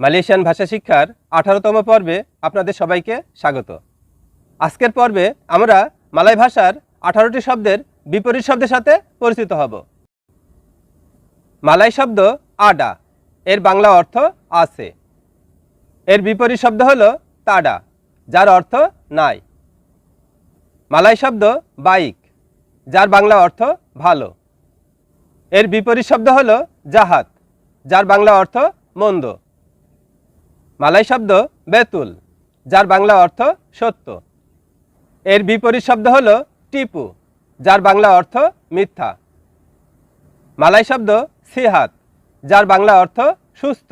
Malaysian ভাষা শিক্ষার আঠারোতম পর্বে আপনাদের সবাইকে স্বাগত। আজকের পর্বে আমরা মালয় ভাষার আঠারোটি শব্দের বিপরীত শব্দের সাথে পরিচিত হব। মালয় শব্দ আডা, এর বাংলা অর্থ আছে। এর বিপরীত শব্দ হল তাডা, যার অর্থ নাই। মালয় শব্দ বাইক, যার বাংলা অর্থ ভালো। এর বিপরীত শব্দ হল জাহাত যার বাংলা অর্থ মন্দ। মালয় শব্দ বেতুল, যার বাংলা অর্থ সত্য। এর বিপরীত শব্দ হল টিপু, যার বাংলা অর্থ মিথ্যা। মালয় শব্দ সিহাত, যার বাংলা অর্থ সুস্থ।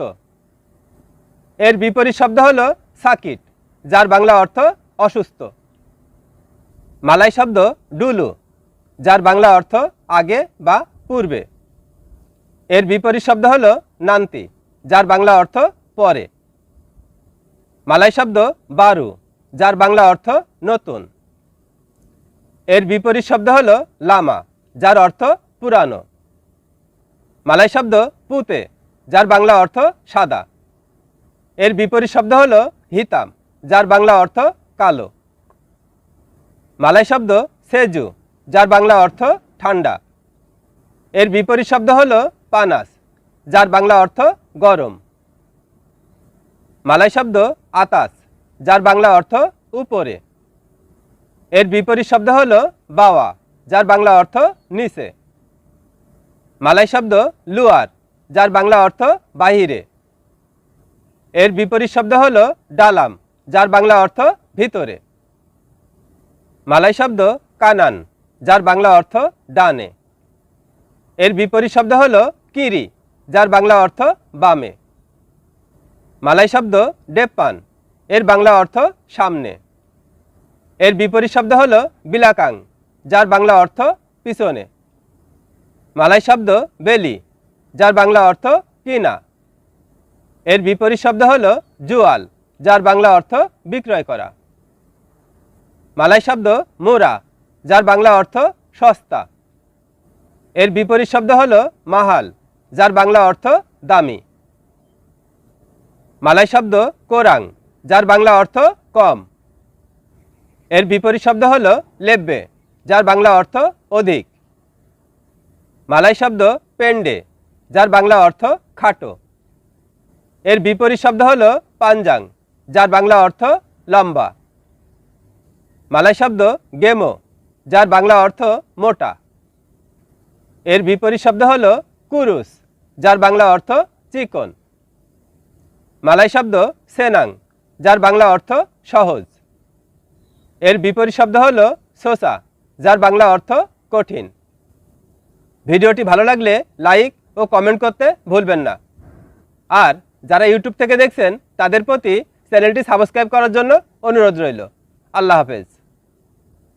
এর বিপরীত শব্দ হল সাকিট, যার বাংলা অর্থ অসুস্থ। মালাই শব্দ ডুলু, যার বাংলা অর্থ আগে বা পূর্বে। এর বিপরীত শব্দ হল নান্তি, যার বাংলা অর্থ পরে। মালয় শব্দ বারু, যার বাংলা অর্থ নতুন। এর বিপরীত শব্দ হল লামা, যার অর্থ পুরানো। মালয় শব্দ পুতে, যার বাংলা অর্থ সাদা। এর বিপরীত শব্দ হল হিতাম, যার বাংলা অর্থ কালো। মালয় শব্দ সেজু, যার বাংলা অর্থ ঠান্ডা। এর বিপরীত শব্দ হল পানাস, যার বাংলা অর্থ গরম। মালয় শব্দ আতাস, যার বাংলা অর্থ উপরে। এর বিপরীত শব্দ হল বাওয়া, যার বাংলা অর্থ নিচে। মালাই শব্দ লুয়ার, যার বাংলা অর্থ বাহিরে। এর বিপরীত শব্দ হল ডালাম, যার বাংলা অর্থ ভিতরে। মালাই শব্দ কানান, যার বাংলা অর্থ ডানে। এর বিপরীত শব্দ হল কিরি, যার বাংলা অর্থ বামে। মালয় শব্দ ডেপ্পান। এর বাংলা অর্থ সামনে। এর বিপরীত শব্দ হল বিলাকাং, যার বাংলা অর্থ পিছনে। মালাই শব্দ বেলি, যার বাংলা অর্থ কিনা। এর বিপরীত শব্দ হল জুয়াল, যার বাংলা অর্থ বিক্রয় করা। মালাই শব্দ মোরা, যার বাংলা অর্থ সস্তা। এর বিপরীত শব্দ হল মাহাল, যার বাংলা অর্থ দামি। মালয় শব্দ কোরাং, যার বাংলা অর্থ কম। এর বিপরীত শব্দ হল লেব্বে, যার বাংলা অর্থ অধিক। মালয় শব্দ পেন্ডে, যার বাংলা অর্থ খাটো। এর বিপরীত শব্দ হল পাঞ্জাং, যার বাংলা অর্থ লম্বা। মালয় শব্দ গেমো, যার বাংলা অর্থ মোটা। এর বিপরীত শব্দ হল কুরুস, যার বাংলা অর্থ চিকন। মালয় শব্দ সেনাং, যার বাংলা অর্থ সহজ। এর বিপরীত শব্দ হল সোসা, যার বাংলা অর্থ কঠিন। ভিডিওটি ভালো লাগলে লাইক ও কমেন্ট করতে ভুলবেন না। আর যারা ইউটিউব থেকে দেখছেন, তাদের প্রতি চ্যানেলটি সাবস্ক্রাইব করার জন্য অনুরোধ রইল। আল্লাহ হাফেজ।